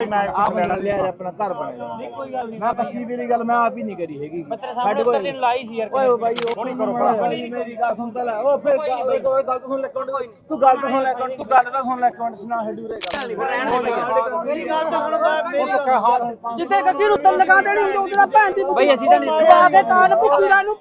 ਮੈਂ ਆਪ ਲੈਣਾ ਲਿਆ ਆਪਣਾ ਘਰ ਬਣਾਇਆ ਨਹੀਂ ਕੋਈ ਗੱਲ ਨਹੀਂ। ਮੈਂ ਕੱਚੀ ਮੇਰੀ ਗੱਲ ਮੈਂ ਆਪ ਹੀ ਨਹੀਂ ਕਰੀ ਹੈਗੀ। ਸਾਡੇ ਕੋਲ ਤੈਨੂੰ ਲਾਈ ਸੀ ਯਾਰ ਓਏ ਬਾਈ ਉਹ ਨਹੀਂ ਕਰੋ ਮੇਰੀ ਗੱਲ ਸੁਣ ਤਾਂ ਲੈ। ਉਹ ਫਿਰ ਗੱਲ ਕੋਈ ਗੱਲ ਸੁਣ ਲੈ ਕੌਣ ਤੂੰ ਗੱਲ ਤਾਂ ਸੁਣ ਲੈ ਕੌਣ ਤੂੰ ਗੱਲ ਤਾਂ ਸੁਣ ਲੈ ਕੌਣ ਸੁਣਾ ਹੱਡੂ ਰੇ ਮੇਰੀ ਗੱਲ ਤਾਂ ਸੁਣ ਜਿੱਥੇ ਗੱਡੀ ਨੂੰ ਤਲ ਲਗਾ ਦੇਣੀ ਹੁੰਦੀ ਉਹਦੇ ਦਾ ਭੈਣ ਦੀ ਬਈ ਅਸੀਂ ਤਾਂ ਨਹੀਂ- ਪਾ ਕੇ ਕਾਨ ਭੁੱਕੀ ਰਾਂ ਨੂੰ।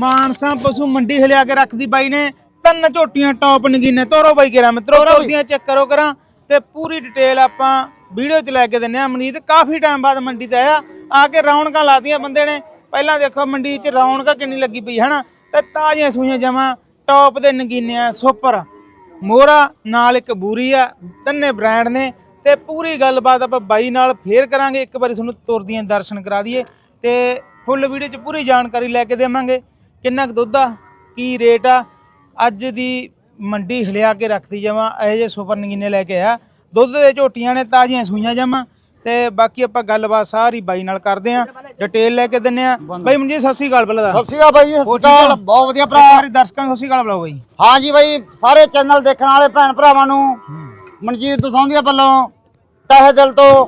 ਮਾਨਸਾ ਪਸ਼ੂ ਮੰਡੀ ਹਿਲਿਆ ਕੇ ਰੱਖਦੀ ਬਾਈ ਨੇ। ਤਿੰਨ ਝੋਟੀਆਂ ਟੌਪ ਨਗੀਨੇ ਤੋਰੋ ਬਾਈ ਕਰਾਂ ਮਿੱਤਰੋ ਤੋਰਦੀਆਂ ਚੈੱਕ ਕਰੋ ਕਰਾਂ ਤੇ ਪੂਰੀ ਡਿਟੇਲ ਆਪਾਂ ਵੀਡੀਓ 'ਚ ਲੈ ਕੇ ਦਿੰਨੇ ਆ। ਮਨੀਤ ਕਾਫੀ ਟਾਈਮ ਬਾਅਦ ਮੰਡੀ ਤੇ ਆਇਆ। ਆ ਕੇ ਰੌਣਕਾਂ ਲਾਤੀਆਂ ਬੰਦੇ ਨੇ। ਪਹਿਲਾਂ ਦੇਖੋ ਮੰਡੀ 'ਚ ਰੌਣਕਾਂ ਕਿੰਨੀ ਲੱਗੀ ਪਈ ਹਨਾ? ਤੇ ਤਾਜ਼ੀਆਂ ਸੂਈਆਂ ਜਮਾ ਟੌਪ ਦੇ ਨਗੀਨੇ ਆ ਸੁਪਰ। ਮੋਰਾ ਨਾਲ ਇੱਕ ਬੂਰੀ ਆ ਤਿੰਨੇ ਬ੍ਰਾਂਡ ਨੇ। ਤੇ ਪੂਰੀ ਗੱਲਬਾਤ ਆਪਾਂ ਬਾਈ ਨਾਲ ਫੇਰ ਕਰਾਂਗੇ। ਇੱਕ ਵਾਰੀ ਤੁਹਾਨੂੰ ਤੁਰਦੀਆਂ ਦਰਸ਼ਨ ਕਰਾ ਦਈਏ। ਤੇ ਫੁੱਲ ਵੀਡੀਓ 'ਚ ਪੂਰੀ ਜਾਣਕਾਰੀ ਲੈ ਕੇ ਦੇਵਾਂਗੇ। ਕਿੰਨਾ ਕੁ ਦੁੱਧ ਆ? ਕੀ ਰੇਟ ਆ? ਅੱਜ ਦੀ ਮੰਡੀ ਹਿਲਿਆ ਕੇ ਰੱਖਦੀ ਜਮਾ ਇਹੋ ਜਿਹੇ ਸੁਪਰ ਨਗੀਨੇ ਲੈ ਕੇ ਆ ਦੁੱਧ ਦੇ ਝੋਟੀਆਂ ਨੇ ਤਾਜ਼ੀਆਂ ਸੂਈਆਂ ਜਮਾ ਤੇ ਬਾਕੀ ਆਪਾਂ ਗੱਲਬਾਤ ਸਾਰੀ ਬਾਈ ਨਾਲ ਕਰਦੇ ਆ ਡਿਟੇਲ ਲੈ ਕੇ ਦਿੰਨੇ ਆ। ਬਾਈ ਮਨਜੀਤ ਸਤਿ ਸ੍ਰੀ ਅਕਾਲ ਪਹਿਲਾਂ ਦਾ। ਸਤਿ ਸ਼੍ਰੀ ਅਕਾਲ ਬਾਈ ਜੀ, ਸਤਿ ਬਹੁਤ ਵਧੀਆ ਭਰਾ। ਸਾਰੇ ਦਰਸ਼ਕਾਂ ਨੂੰ ਸਤਿ ਸ੍ਰੀ ਅਕਾਲ ਬੁਲਾਓ ਬਾਈ। ਹਾਂ ਜੀ ਬਾਈ ਸਾਰੇ ਚੈਨਲ ਦੇਖਣ ਵਾਲੇ ਭੈਣ ਭਰਾਵਾਂ ਨੂੰ ਮਨਜੀਤ ਦਸੌਂਦੀਆਂ ਵੱਲੋਂ ਤਹਿ ਦਿਲ ਤੋਂ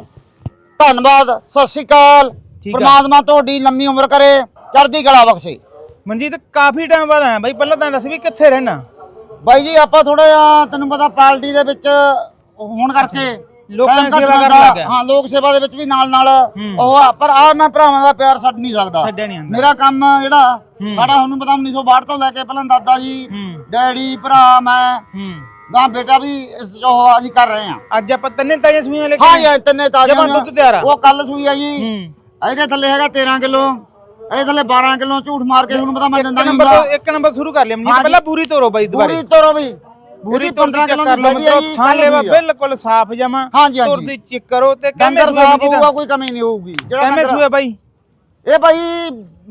ਧੰਨਵਾਦ ਸਤਿ ਸ਼੍ਰੀ ਅਕਾਲ। ਪ੍ਰਮਾਤਮਾ ਤੁਹਾਡੀ ਲੰਮੀ ਉਮਰ ਕਰੇ ਚੜ੍ਹਦੀ ਕਲਾ ਬਖਸ਼ੇ। ਮਨਜੀਤ ਕਾਫੀ ਟਾਈਮ ਬਾਅਦ ਆਇਆ ਬਾਈ ਪਹਿਲਾਂ ਤਾਂ ਦੱਸ ਵੀ ਕਿੱਥੇ ਰਹਿਣਾ ਬਾਈ ਜੀ ਆਪਾਂ ਥੋੜਾ ਜਿਹਾ ਤੈਨੂੰ ਪਤਾ ਪਾਰਟੀ ਦੇ ਵਿੱਚ ਹੋਣ ਕਰਕੇ ਲੋਕਾਂ ਦੀ ਸੇਵਾ ਕਰਨ ਮਿਲਦਾ। ਲੱਗ ਗਿਆ। ਹਾਂ ਲੋਕ ਸੇਵਾ ਦੇ ਵਿੱਚ ਵੀ ਨਾਲ ਨਾਲ। ਉਹ ਆ ਪਰ ਆ ਮੈਂ ਭਰਾਵਾਂ ਦਾ ਪਿਆਰ ਛੱਡ ਨਹੀਂ ਸਕਦਾ ਛੱਡਿਆ ਨਹੀਂ ਜਾਂਦਾ ਮੇਰਾ ਕੰਮ ਜਿਹੜਾ। ਸਾਡਾ ਤੁਹਾਨੂੰ ਪਤਾ 1962 ਤੋਂ ਲੈ ਕੇ ਪਹਿਲਾਂ ਦਾਦਾ ਜੀ ਡੈਡੀ ਭਰਾ ਮੈਂ ਗਾਂ ਬੇਟਾ ਵੀ ਇਸ ਜੋ ਅਸੀਂ ਕਰ ਰਹੇ ਹਾਂ ਅੱਜ ਆਪਾਂ ਤਿੰਨੇ ਤਾਜ਼ੀਆਂ ਸੂਈਆਂ ਲੈ ਕੇ ਹਾਂ। ਜੀ ਤਿੰਨੇ ਤਾਜ਼ੇ ਜਮਾਂ ਦੁੱਧ ਤਿਆਰ ਆ। ਉਹ ਕੱਲ ਸੂਈ ਆ ਜੀ ਇਹਦੇ ਥੱਲੇ ਹੈਗਾ 13 ਕਿਲੋ ਇਹਦੇ ਥੱਲੇ 12 ਕਿਲੋ ਝੂਠ ਮਾਰ ਕੇ ਤੁਹਾਨੂੰ ਪਤਾ ਮੈਂ ਦਿੰਦਾ ਨਹੀਂ ਹੁੰਦਾ ਇੱਕ ਨੰਬਰ ਸ਼ੁਰੂ ਕਰ ਲਿਆ ਜੀ। ਪਹਿਲਾਂ ਪੂਰੀ ਤੋਰੋ ਬਾਈ ਦੁਬਾਰੇ। ਪੂਰੀ ਤੋਰੋ ਵੀ। ਪੂਰੀ ਇਹਦੀ ਤੋਰ 15 ਚੈੱਕ ਕਰ ਲਓ ਆ ਮਤਲਬ ਥਾਂ ਲੈਵਾ ਆ। ਬਿਲਕੁਲ ਸਾਫ਼ ਜਮਾ। ਤੁਰਦੀ ਚੈੱਕ ਕਰੋ ਤੇ ਡੰਗਰ ਸਾਫ਼ ਹੋਊਗਾ ਕੋਈ ਕਮੀ ਨਹੀਂ ਹੋਊਗੀ। ਡੰਗਰ- ਸੂਆ ਬਾਈ? ਇਹ ਭਾਈ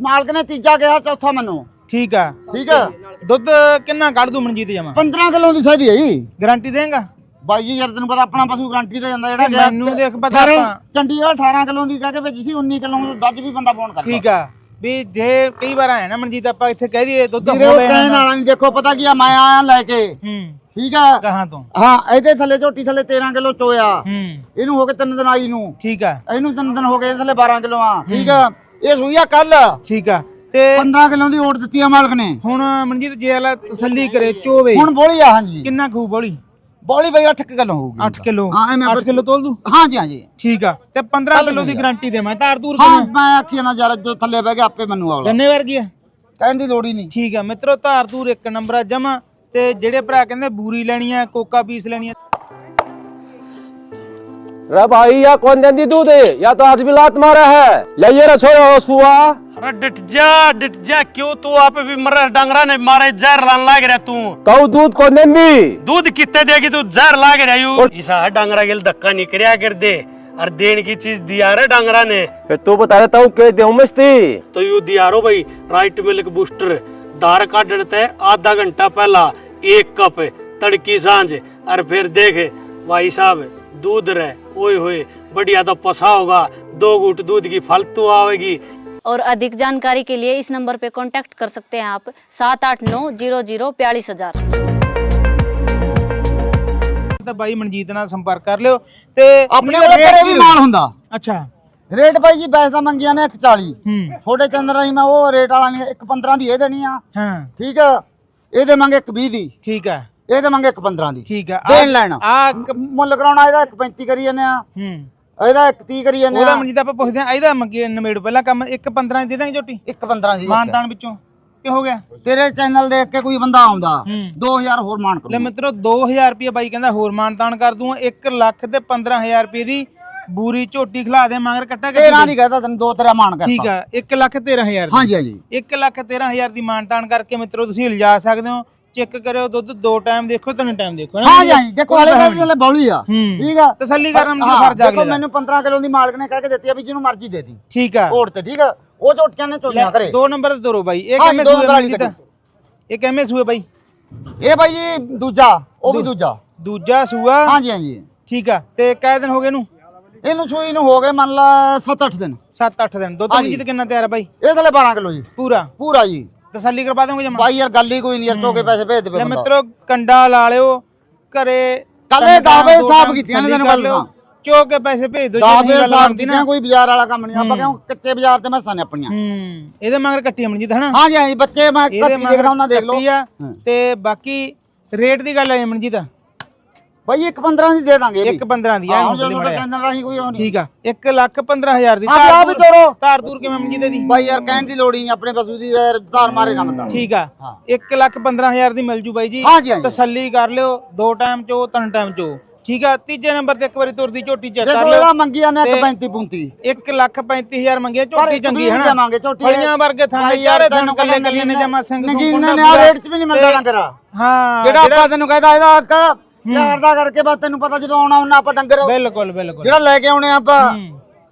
ਮਾਲਕ ਨੇ ਤੀਜਾ ਕਿਹਾ ਚੌਥਾ ਮੰਨੋ। ਠੀਕ ਆ। ਠੀਕ ਹੈ ਦੁੱਧ ਕਿੰਨਾ ਕੱਢ ਦੂ ਮਨਜੀਤ ਜਮਾ? 15 ਕਿਲੋ ਦੀ ਸੈਦੀ ਹੈ ਜੀ। ਗਾਰੰਟੀ ਦੇਂਗਾ? ਬਾਈ ਜੀ ਯਾਰ ਤੈਨੂੰ ਪਤਾ ਆਪਣਾ ਪਸ਼ੂ ਗਰੰਟੀ ਤੇ ਜਾਂਦਾ ਜਿਹੜਾ ਮੈਨੂੰ ਦੇਖ ਪਤਾ ਆਪਾਂ। ਚੰਡੀਗੜ੍ਹ 18 ਕਿਲੋ ਦੀ ਕਹਿ ਕੇ ਭੇਜੀ ਸੀ 19 ਕਿਲੋ ਦੱਜ ਵੀ ਬੰਦਾ ਫੋਨ ਕਰਦਾ। ਠੀਕ ਆ। ਵੀ ਜੇ ਕਈ ਵਾਰ ਆਇਆ ਨਾ ਮਨਜੀਤ ਆਪਾਂ ਇੱਥੇ ਕਹਿ ਦਈਏ ਦੁੱਧ ਵੀਰੇ ਉਹ ਕਹਿਣ ਵਾਲਾ ਨਹੀਂ ਦੇਖੋ ਪਤਾ ਕੀ ਆ ਮੈਂ ਆਇਆ ਲੈ ਕੇ। ਹੂੰ। ਠੀਕ ਆ? ਕਹਾਂ ਤੋਂ? ਹਾਂ ਇਹਦੇ ਥੱਲੇ ਝੋਟੀ ਥੱਲੇ 13 ਕਿਲੋ ਚੋਇਆ। ਹੂੰ। ਇਹਨੂੰ ਹੋ ਗਏ ਤਿੰਨ ਦਿਨ ਆਈ ਨੂੰ। ਠੀਕ ਆ। ਇਹਨੂੰ ਤਿੰਨ ਦਿਨ ਹੋ ਗਏ ਥੱਲੇ 12 ਕਿਲੋ ਆ। ਠੀਕ ਆ? ਇਹ ਸੂਈ ਆ ਕੱਲ। ਠੀਕ ਆ। ਤੇ 15 ਕਿਲੋ ਦੀ ਓਟ ਦਿੱਤੀ ਆ ਮਾਲਕ ਨੇ। ਹੁਣ ਮਨਜੀਤ ਜੇ ਵਾਲਾ ਤਸੱਲੀ ਕਰੇ ਚੋਵੇ। ਹੁਣ ਬੋਲੀ ਆ ਹਾਂਜੀ। ਕਿੰਨਾ ਖੂ ਬੋਲੀ? ਬੋਲੀ ਬਈ 8 ਕਿਲੋ ਹੋਊਗੀ 8 ਕਿਲੋ ਹਾਂ ਐਵੇਂ 8 ਕਿਲੋ ਤੋਲ ਦੂ ਹਾਂਜੀ ਹਾਂਜੀ ਠੀਕ ਆ ਤੇ 15 ਕਿਲੋ ਦੀ ਗਾਰੰਟੀ ਦੇ ਮੈਂ ਤਾਰ ਤੂਰ ਹਾਂ ਕਿੰਨਾ ਮੈਂ ਆਖੀ ਨਾ ਯਾਰ ਜੋ ਥੱਲੇ ਬਹਿ ਗਿਆ ਆਪੇ ਮੈਨੂੰ ਆਉਲਾ ਗੰਨੇ ਵਰਗੀ ਆ ਕਹਿਣ ਦੀ ਲੋੜ ਹੀ ਨਹੀਂ ਠੀਕ ਆ ਮਿੱਤਰੋ ਧਾਰ ਤੂਰ ਇੱਕ ਨੰਬਰ ਆ ਜਮਾ ਤੇ ਜਿਹੜੇ ਭਰਾ ਕਹਿੰਦੇ ਬੂਰੀ ਲੈਣੀ ਆ ਕੋਕਾ ਪੀਸ ਲੈਣੀ ਆ रे भाई या कौन देंदी दूध है या तो आज भी लात मारा है ले ये रसोई सुआ अरे डिट जा डिट जा क्यों तू आप भी मरे डंगरा ने मारे जहर लान लाग रहा तू तो दूध कौन देंदी दूध कितने देगी तू जहर लाग रहा यू इसा डंगरा के लिए धक्का नहीं करया कर दे और देने की चीज दिया रे डंगरा ने फिर तू बता देता हूँ के देऊ मस्ती तो यू दिया रो भाई राइट मिल्क बूस्टर दार का डरते आधा घंटा पहला एक कप तड़की सांझ और फिर देख भाई साहब दूध रहे ओए होए बढ़िया तो पसा होगा दो घूट दूध की फालतू आवेगी और अधिक जानकारी के लिए इस नंबर पे कांटेक्ट कर सकते हैं आप सात आठ नौ जीरो जीरो बयालीस हजार ਤਾਂ ਬਾਈ ਮਨਜੀਤ ਨਾਲ ਸੰਪਰਕ ਕਰ ਲਿਓ ਤੇ ਆਪਣੇ ਰੇਟ ਕੋਲ ਘਰੇ ਕੀ ਵੀ ਮਾਲ ਹੁੰਦਾ ਅੱਛਾ ਰੇਟ ਬਾਈ ਜੀ ਵੈਸੇ ਤਾਂ ਮੰਗੀਆਂ ਨੇ 140 ਹੂੰ ਛੋਟੇ ਚੰਦਰ ਰਾਹੀਂ ਮੈਂ ਉਹ ਰੇਟ ਵਾਲਾ ਨਹੀਂ 115 ਦੀ ਇਹ ਦੇਣੀ ਆ ਹਾਂ ਠੀਕ ਆ ਇਹ ਦੇਵਾਂਗੇ 120 ਦੀ ਠੀਕ ਆ ਇਹ ਦੇਵਾਂਗੇ 115 ਦੀ ਠੀਕ ਆ ਦੇਣ ਲੈਣਾ ਆ ਮੁੱਲ ਕਰਾਉਣਾ ਇਹਦਾ 135 ਕਰੀ ਜਾਂਦੇ ਆ ਹੂੰ ਇਹਦਾ 130 ਕਰੀ ਜਾਂਦੇ ਉਹਦਾ ਆ? ਮਨਜੀਤ ਆਪਾਂ ਪੁੱਛਦੇ ਆ ਇਹਦਾ ਮੰਗੇ ਨਵੇੜ ਪਹਿਲਾਂ ਕੰਮ 1 15 ਦੇ ਦਾਂਗੇ ਝੋਟੀ? 115 ਦੀ ਮਾਨਤਾਨ ਵਿੱਚੋਂ। ਕੀ ਹੋ ਗਿਆ? ਤੇਰੇ ਚੈਨਲ ਦੇਖ ਕੇ ਕੋਈ ਬੰਦਾ ਆਉਂਦਾ ਹੂੰ। 2000 ਹੋਰ ਮਾਨ ਲੈ ਕਰੋ ਮਿੱਤਰੋ 2000 ਰੁਪਏ ਬਾਈ ਕਹਿੰਦਾ ਹੋਰ ਮਾਨਤਾਨ ਕਰ ਦੂੰ 1 ਲੱਖ ਤੇ 15000 ਰੁਪਏ ਦੀ ਬੂਰੀ ਝੋਟੀ ਖਿਲਾ ਦੇ ਮਗਰ ਕੱਟਾ ਕੇ 13 ਦੀ। ਕਹਤਾ ਤੈਨੂੰ ਦੋ ਤੇਰਾ ਮਾਨ ਕਰਤਾ। ਠੀਕ ਆ 1 ਲੱਖ 13000 ਦੀ। ਹਾਂਜੀ ਹਾਂਜੀ। 1 ਲੱਖ 13000 ਦੀ ਮਾਨਤਾਨ ਕਰਕੇ ਮਿੱਤਰੋ ਤੁਸੀਂ ਲਿਜਾ ਸਕਦੇ ਹੋ। ਚੈੱਕ ਕਰਿਓ ਦੁੱਧ ਦੋ ਟਾਈਮ ਦੇਖੋ ਤਿੰਨ ਟਾਈਮ ਦੇਖੋ ਨਾ? ਹਾਂਜੀ ਹਾਂਜੀ ਦੇਖੋ ਤਾਂ ਇਹਦੇ ਬੌਲੀ ਆ। ਹੂੰ। ਠੀਕ ਆ? ਤਸੱਲੀ ਕਰਨ ਦਾ ਹਾਂ, ਫਰਜ਼ ਆ ਦੇਖੋ ਅਗਲੇ ਦਾ। ਮੈਨੂੰ 15 ਕਿਲੋ ਦੀ ਮਾਲਕ ਨੇ ਕਹਿ ਕੇ ਦਿੱਤੀ ਆ ਵੀ ਜਿਹਨੂੰ ਮਰਜ਼ੀ ਦੇ ਦੀ। ਠੀਕ ਆ। ਓਟ ਤੇ ਠੀਕ ਆ। ਉਹ ਝੋਟੀਆਂ ਨੇ ਚੋਈਆਂ ਕਰੇ। ਦੋ ਨੰਬਰ ਤੇ ਤੋਰੋ ਬਾਈ। ਇਹ ਕਿਵੇਂ ਦੋ ਸੂਏ ਨੰਬਰ ਵਾਲੀ। ਇਹ ਕਿਵੇਂ ਸੂਏ ਬਾਈ? ਇਹ ਬਾਈ ਜੀ ਦੂਜਾ ਉਹ ਵੀ ਦੂਜਾ। ਦੂਜਾ ਸੂਆ? ਹਾਂਜੀ ਹਾਂਜੀ ਠੀਕ ਆ। ਤੇ ਕਾਹ ਦਿਨ ਹੋ ਗਏ ਇਹਨੂੰ? ਇਹਨੂੰ ਸੂਈ ਨੂੰ ਹੋ ਗਏ ਮੰਨ ਲਾ 7-8 ਦਿਨ। 7-8 ਦਿਨ। ਦੁੱਧ ਹਾਂਜੀ। ਕਿੰਨਾ ਤਿਆਰ ਆ ਬਾਈ? ਇਹ ਥਲੇ 12 ਕਿਲੋ ਜੀ। ਪੂਰਾ? ਪੂਰਾ ਜੀ। ਤਸੱਲੀ ਕਰਵਾ ਦੋਗੇ ਜਮਾ? ਬਾਈ ਯਾਰ ਗੱਲ ਹੀ ਕੋਈ ਨਹੀਂ ਯਾਰ ਚੋਕੇ ਪੈਸੇ ਭੇਜ ਦੇਵੇ ਲੈ ਬੰਦਾ। ਮਿੱਤਰੋ ਕੰਡਾ ਲਾ ਲਿਓ ਘਰੇ ਕੱਲ੍ਹ ਇਹ ਕੰਡਾ ਦਸ ਵਜੇ ਦੋ ਸਾਫ਼ ਟਾਈਮ ਕੀਤੀਆਂ ਨੇ ਤੈਨੂੰ ਗੱਲ। ਦੱਸਾਂ। ਚੋ ਕੇ ਪੈਸੇ ਭੇਜ ਜੇ ਸਾਹਿਬ ਬਣਦੀ ਨਾ। ਕੀਤੀਆਂ ਕੋਈ ਬਾਜ਼ਾਰ ਵਾਲਾ ਕੰਮ ਨਹੀਂ ਆਪਾਂ ਕਿਉਂ? ਕੱਚੇ ਬਾਜ਼ਾਰ ਤੇ ਮੈਸਾਂ ਨੇ ਆਪਣੀਆਂ? ਹੂੰ ਇਹਦੇ ਮਗਰ ਕੱਟੀ ਅਮਨਜੀਤ ਹਨਾ? ਹਾਂਜੀ ਹਾਂਜੀ ਬੱਚੇ ਮੈਂ ਕੱਟੀ ਦੇਖ ਰਹਾ ਉਹਨਾਂ ਦੇਖ ਲਓ। ਹਾਂ। ਤੇ ਬਾਕੀ ਰੇਟ ਦੀ ਗੱਲ ਹੈ ਅਮਨਜੀਤ। ਬਾਈ ਇੱਕ 15 ਦੀ ਦੇ ਦਾਂਗੇ ਇੱਕ 15 ਦੀ ਆ ਜਦੋਂ ਮੜਿਆ ਕਹਿੰਦਾ ਰਾਹੀਂ ਕੋਈ ਉਹ ਨਹੀਂ। ਠੀਕ ਆ 1 ਲੱਖ 15000 ਦੀ। ਆ ਵੀ ਤੋਰੋ। ਧਾਰ ਦੂਰ ਕਿਵੇਂ ਅਮਨਜੀਤ ਦੀ ਬਾਈ ਯਾਰ ਕਹਿਣ ਦੀ ਲੋੜ ਨਹੀਂ ਆਪਣੇ ਪਸ਼ੂ ਦੀ ਯਾਰ ਧਾਰ ਮਾਰੇ ਨਾ ਬੰਦਾ ਠੀਕ ਆ ਹਾਂ। 1 ਲੱਖ 15000 ਦੀ ਮਿਲ ਜੂ ਬਾਈ ਜੀ। ਤਸੱਲੀ ਕਰ ਲਿਓ ਦੋ ਟਾਈਮ ਚੋ ਤਿੰਨ ਟਾਈਮ ਚੋ। ਠੀਕ ਆ ਤੀਜੇ ਨੰਬਰ ਤੇ ਇੱਕ ਵਾਰੀ ਤੁਰਦੀ ਝੋਟੀ ਚੈੱਕ ਕਰ ਲਿਓ। ਇਹਦਾ ਮੰਗੀਆਂ ਨੇ ਤੇ- 35 ਪੁੰਤੀ। 1 ਲੱਖ 35000 ਮੰਗਿਆ ਝੋਟੀ ਚੰਗੀ ਹੈ ਨਾ? ਫਲੀਆਂ ਵਰਗੇ ਥਾਂ ਬਾਈ ਦੇ ਯਾਰ ਤੈਨੂੰ ਕੱਲੇ ਕੱਲੇ ਨੇ ਜਮਾ ਸਿੰਘ ਨਗੀਨੇ ਨੇ ਆ ਰੇਟ 'ਚ ਵੀ ਨਹੀਂ ਮਿਲਦਾ ਲੰਗਰਾ। ਹਾਂ ਜਿਹੜਾ ਆਪਾਂ ਤੈਨੂੰ ਕਹਿੰਦਾ ਇਹਦਾ ਪਿਆਰ ਦਾ ਕਰਕੇ ਬਸ ਤੈਨੂੰ ਪਤਾ ਜਦੋਂ ਆਉਣਾ ਉਹਨਾਂ ਆਪਾਂ ਡੰਗਰ ਬਿਲਕੁਲ ਬਿਲਕੁਲ। ਜਿਹੜਾ ਲੈ ਕੇ ਆਉਣੇ ਆਪਾਂ।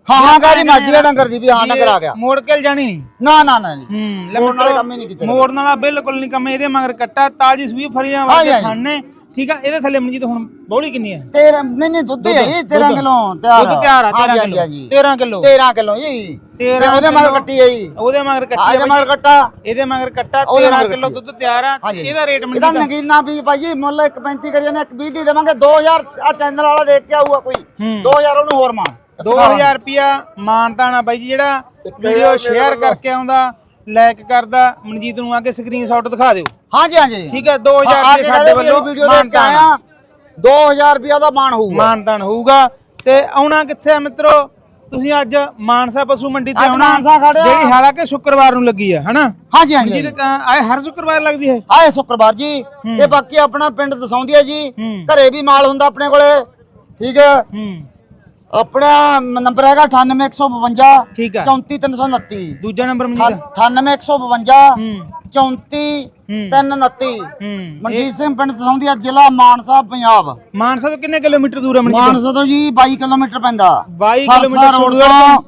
ਹਾਂ। ਹਾਂ ਗਾੜੀ ਮਾਜੀ ਦਾ ਡੰਗਰ ਦੀ ਵੀ ਹਾਂ ਡੰਗਰ ਆ ਗਿਆ। ਮੋੜ ਕੇ ਜਾਣੀ? ਨਹੀਂ ਨਾ ਨਾ ਨਾ ਜੀ। ਹੂੰ ਮੋੜਨ ਵਾਲੇ ਕੰਮ ਹੀ ਨਹੀਂ ਕੀਤੇ ਮੋੜਨ ਵਾਲਾ ਬਿਲਕੁਲ ਨਹੀਂ ਕੰਮ ਇਹਦੇ ਮਗਰ ਕੱਟਾ ਤਾਜੀ ਸਵੀ ਫਰੀਆਂ ਵਾਲੇ। ਖਾਣੇ। ਠੀਕ ਆ? ਇਹਦੇ ਥੱਲੇ ਮਨਜੀਤ ਹੁਣ ਬੌਲੀ ਕਿੰਨੀ ਹੈ ਤੇਰਾ ਨਹੀਂ ਨਹੀਂ ਦੁੱਧ ਹੀ ਹੈ ਜੀ 13 ਦੁੱਧ। ਕਿਲੋ ਤਿਆਰ ਦੁੱਧ ਤਿਆਰ ਆ 13 ਹਾਂਜੀ, ਕਿਲੋ। ਹਾਂਜੀ 13 ਕਿਲੋ। 13 ਕਿਲੋ ਜੀ। ਤੇ 13 ਉਹਦੇ ਮਗਰ। ਕੱਟੀ ਹੈ ਜੀ। ਉਹਦੇ ਮਗਰ ਕੱਟੀ ਇਹਦੇ ਮਗਰ। ਕੱਟਾ। ਇਹਦੇ ਮਗਰ ਕੱਟਾ ਉਹਦੇ 13 ਮਗਰ ਕਿਲੋ। ਦੁੱਧ ਤਿਆਰ ਆ। ਇਹਦਾ ਰੇਟ ਇਹਦਾ ਮਨਜੀਤ ਨਗੀਨਾ ਵੀ ਭਾਈ ਮੁੱਲ 1.35 ਕਰੀ ਜਾਂਦੇ 1.20 ਦੀ ਦੇਵਾਂਗੇ। 2000 ਆ ਚੈਨਲ ਵਾਲਾ ਦੇਖ ਕੇ ਆਊਗਾ ਕੋਈ। ਹੂੰ। 2000 ਉਹਨੂੰ ਹੋਰ ਮਾਰ। 2000 ਰੁਪਿਆ ਮਾਨਤਾਣਾ ਬਾਈ ਜੀ ਜਿਹੜਾ ਵੀਡੀਓ ਸ਼ੇਅਰ ਕਰਕੇ ਆਉਂਦਾ। ਲਾਈਕ ਕਰਦਾ ਮਨਜੀਤ ਨੂੰ ਆ ਕੇ ਸਕਰੀਨਸ਼ਾਟ ਦਿਖਾ ਦਿਓ। ਹਾਂਜੀ ਹਾਂਜੀ। ਠੀਕ ਹੈ 2000 ਆ ਰੁਪਏ ਸਾਡੇ ਵੱਲੋਂ ਵੀਡੀਓ ਦੇਖ ਕੇ ਆਇਆ 2000 ਰੁਪਿਆ ਦਾ ਮਾਨ ਹੋਊਗਾ। ਮਾਨਤਾਨ ਹੋਊਗਾ। ਤੇ ਆਉਣਾ ਕਿੱਥੇ ਆ ਮਿੱਤਰੋ? ਤੁਸੀਂ ਅੱਜ ਮਾਨਸਾ ਪਸ਼ੂ ਮੰਡੀ ਤੇ ਆਉਣਾ। ਮਾਨਸਾ ਖੜਿਆ। ਜਿਹੜੀ ਹਾਲਾਂਕਿ ਸ਼ੁੱਕਰਵਾਰ ਨੂੰ ਲੱਗੀ ਆ ਹਨਾ? ਹਾਂਜੀ ਹਾਂਜੀ ਜਿਹਦੇ ਆਏ ਹਰ ਸ਼ੁੱਕਰਵਾਰ ਲੱਗਦੀ ਹੈ? ਆਏ ਸ਼ੁੱਕਰਵਾਰ ਜੀ। ਤੇ ਬਾਕੀ ਆਪਣਾ ਪਿੰਡ ਦਸਾਉਂਦੀ ਹੈ ਜੀ। ਹੂੰ। ਘਰੇ ਵੀ ਮਾਲ ਹੁੰਦਾ ਆਪਣੇ ਕੋਲੇ। ਠੀਕ ਹੈ। ਹੂੰ। ਆਪਣਾ ਨੰਬਰ ਹੈਗਾ 98152 ਠੀਕ ਆ 34329 ਦੂਜਾ ਨੰਬਰ ਮਨਜੀਤ 98152 ਹੂੰ। 34329 ਹੂੰ। ਮਨਜੀਤ ਸਿੰਘ ਪਿੰਡ ਹੈ ਜ਼ਿਲ੍ਹਾ ਮਾਨਸਾ ਪੰਜਾਬ। ਮਾਨਸਾ ਤੋਂ ਕਿੰਨੇ ਕਿਲੋਮੀਟਰ ਦੂਰ ਹੈ ਮਨਜੀਤ ਮਾਨਸਾ ਤੋਂ ਜੀ 22 ਕਿਲੋਮੀਟਰ ਪੈਂਦਾ। 22 ਸਰਸਾ ਕਿਲੋਮੀਟਰ ਰੋਡ ਤੋਂ